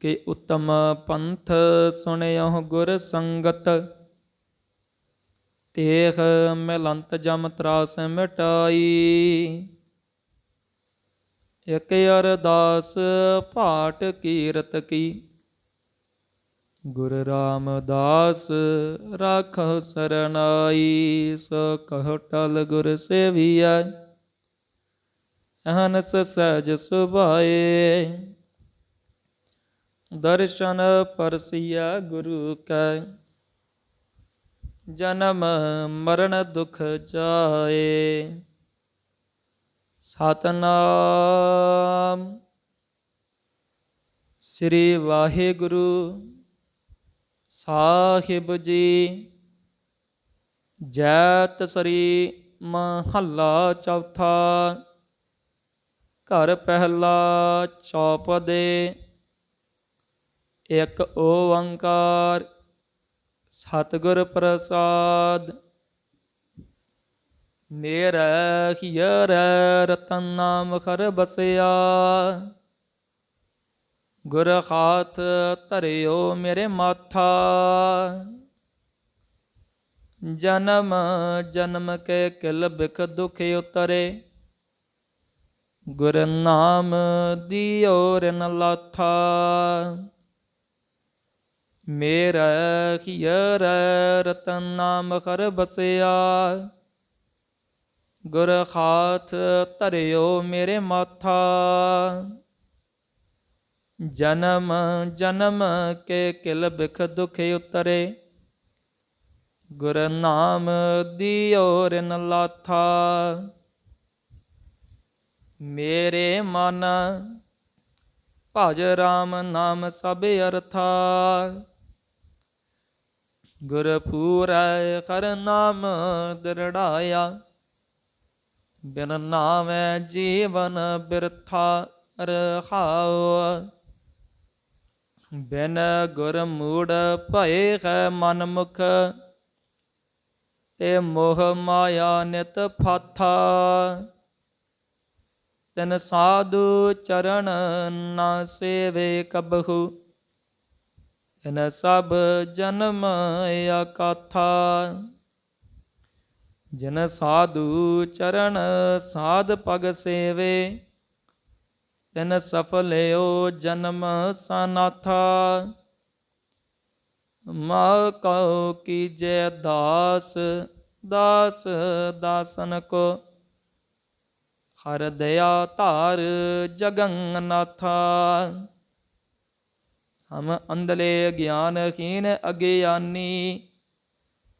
ਕਿ ਉਤਮ ਪੰਥ ਸੁਣਿਓ ਗੁਰ ਸੰਗਤ। ਤੇਖ ਮਿਲੰਤ ਜਮ ਤਰਾਸ ਮਿਟਾਈ। ਇਕ ਅਰਦਾਸ ਭਾਟ ਕੀਰਤ ਕੀ। ਗੁਰ ਰਾਮਦਾਸ ਰਾਖ ਸਰਨਾਈ ਸੋ ਕਹ ਟਲ ਗੁਰ ਸੇਵੀਐ। ਅਹਨਸ ਸਹਿਜ ਸੁਭਾਏ। ਦਰਸ਼ਨ ਪਰਸਿਆ ਗੁਰੂ ਕੈ। ਜਨਮ ਮਰਨ ਦੁਖ ਜਾਏ ਸਤਨਾਮ। ਸ੍ਰੀ ਵਾਹਿਗੁਰੂ ਸਾਹਿਬ ਜੀ। ਜੈਤ ਸ੍ਰੀ ਮਹੱਲਾ ਚੌਥਾ। ਘਰ ਪਹਿਲਾ ਚੌਪਦੇ। ਇੱਕ ਓੰਕਾਰ, ਸਤਿਗੁਰ ਪ੍ਰਸਾਦ। ਮੇਰਾ ਹੀਰ ਰਤਨ ਨਾਮ ਖਰ ਬਸਿਆ। ਗੁਰ ਹਾਥ ਧਰਿਓ ਮੇਰੇ ਮਾਥਾ। ਜਨਮ ਜਨਮ ਕੇ ਕਿਲ ਬਿਖ ਦੁਖ ਉਤਰੇ। ਗੁਰ ਨਾਮ ਦਿਓ ਰਿਨ ਲਾਥਾ। ਮੇਰਾ ਹੀਰ ਰਤਨ ਨਾਮ ਖਰ ਬਸਿਆ। ਗੁਰ ਹਾਥ ਧਰਿਓ ਮੇਰੇ ਮਾਥਾ। ਜਨਮ ਜਨਮ ਕੇ ਕਿਲ ਬਿਖ ਦੁਖ ਉਤਰੇ। ਗੁਰ ਨਾਮ ਦਿਓ ਰਿਨ ਲਾਥਾ। ਮੇਰੇ ਮਨ ਭਜ ਰਾਮ ਨਾਮ ਸਭ ਅਰਥਾ। ਗੁਰ ਪੂਰੈ ਕਰ ਨਾਮ ਦਰੜਾਇਆ, ਬਿਨ ਨਾਮੈ ਜੀਵਨ ਬਿਰਥਾ ਰਹਾਉ। ਬਿਨ ਗੁਰ ਮੂੜ ਭਏ ਹੈ ਮਨ ਮੁਖ ਤੇ ਮੋਹ ਮਾਇਆ ਨਿਤ ਫਾਥਾ। ਤਨ ਸਾਧੂ ਚਰਨ ਨਾ ਸੇਵੇ ਕਬਹੂ ਤਨ ਸਭ ਜਨਮ ਅਕਾਥਾ। ਜਨ ਸਾਧੂ ਚਰਨ ਸਾਧ ਪਗ ਸੇਵੇ, ਤਿਨ ਸਫਲਿਓ ਜਨਮ ਸਨਾਥਾ। ਮਾ ਕਉ ਕੀਜੈ ਦਾਸ ਦਾਸ ਦਾਸਨ ਕੋ। ਹਰ ਦਇਆ ਧਾਰ ਜਗੰਨਾਥਾ। ਹਮ ਅੰਧਲੇ ਗਿਆਨਹੀਨ ਅਗਿਆਨੀ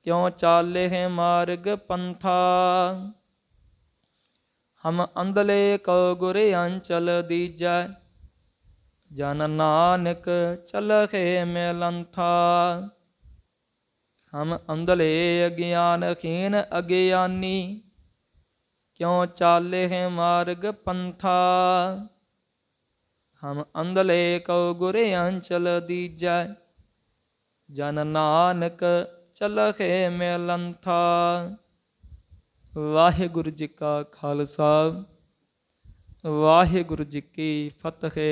ਕਿਉ ਚਾਲੇ ਮਾਰਗ ਪੰਥਾ? ਹਮ ਅੰਧਲੇ ਕਉ ਗੁਰ ਅੰਚਲ ਦੀਜੈ, ਜਨ ਨਾਨਕ ਚਲਖੇ ਮਿਲੰਥਾ। ਹਮ ਅੰਧਲੇ ਅਗਿਆਨਹੀਨ ਅਗਿਆਨੀ ਕਿਉ ਚਾਲੇ ਮਾਰਗ ਪੰਥਾ? ਹਮ ਅੰਧਲੇ ਕਉ ਗੁਰੇ ਅੰਚਲ ਦੀਜੈ, ਜਨ ਨਾਨਕ ਚਲਖੇ ਮਿਲੰਥਾ। ਵਾਹਿਗੁਰੂ ਜੀ ਕਾ ਖਾਲਸਾ, ਵਾਹਿਗੁਰੂ ਜੀ ਕੀ ਫਤਿਹ।